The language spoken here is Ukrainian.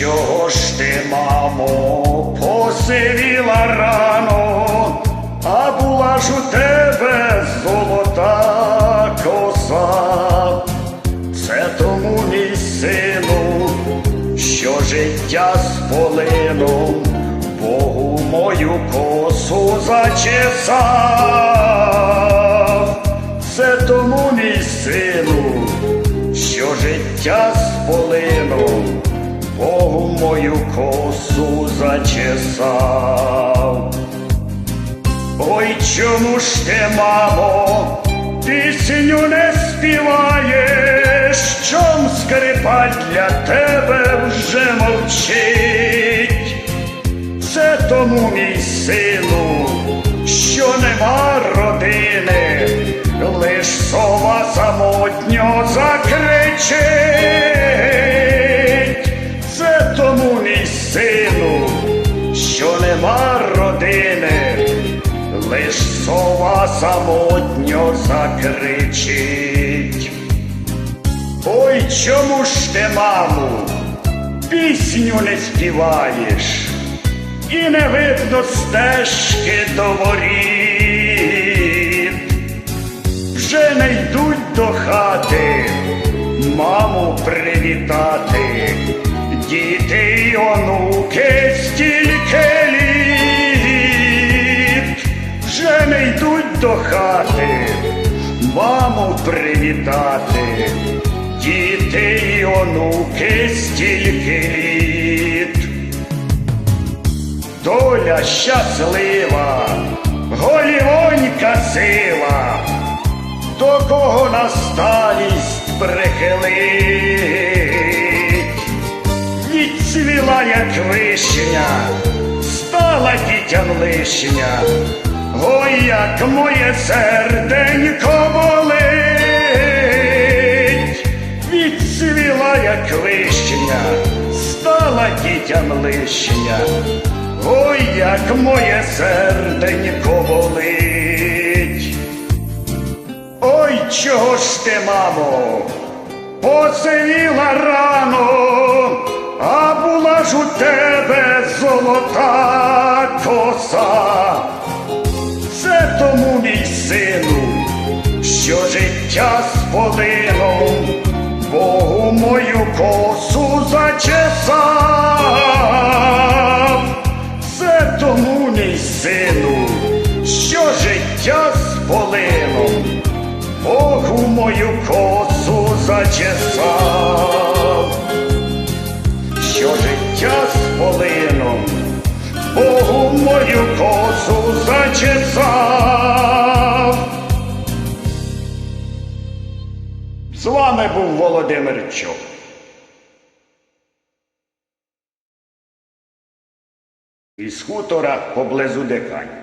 Чого ж ти, мамо, посивіла рано, а була ж у тебе золота коса, це тому, мій сину, що життя з полином Богу мою косу зачесав, це тому, мій сину, що життя з мою косу зачесав. Ой, чому ж ти, мамо, пісню не співаєш, чом скрипаль для тебе вже мовчить. Це тому, мій сину, що нема родини, лиш сова самотньо закричить. Сова самотньо закричить. Ой, чому ж ти, маму, пісню не співаєш, і не видно стежки до воріт. Вже не йдуть до хати, маму привітати, йдуть до хати, маму привітати, діти й онуки стільки літ. Доля щаслива, голівонька сила, до кого на старість прихилить. Відцвіла, як вишня, стала дітям лишня, ой, як моє серденько болить. Відцвіла, як вишня, стала дітям лишня, ой, як моє серденько болить. Ой, чого ж ти, мамо, посивіла рано, а була ж у тебе золота коса. Життя сполинув, Богу мою косу зачесав. Це тому, мій сину, що життя сполинув, Богу мою косу зачесав, що життя сполинув, Богу мою косу зачесав. З вами був Володимир Чоп. Із хутора поблизу Дикань.